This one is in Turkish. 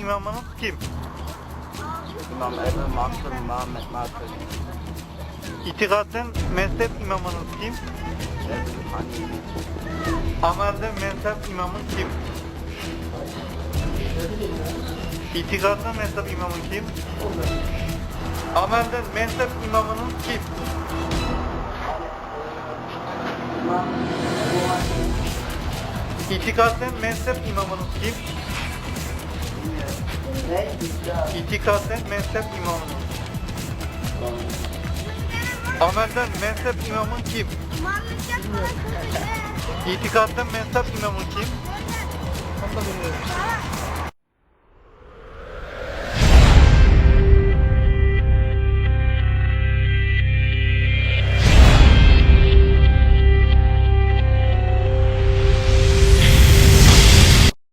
imamınız kim? İmam Ebu Mansur Muhammed Mansur İtikaden mezhep imamınız kim? Ebu Hanife Amelde mezhep imamın kim? İtikaden mezhep imamın kim? Amelde mezhep imamının kim? İtikaden mezhep imamınız kim? İtikaden mezhep imamınız. Amelden mezhep imamın kim? İtikaden mezhep imamın kim?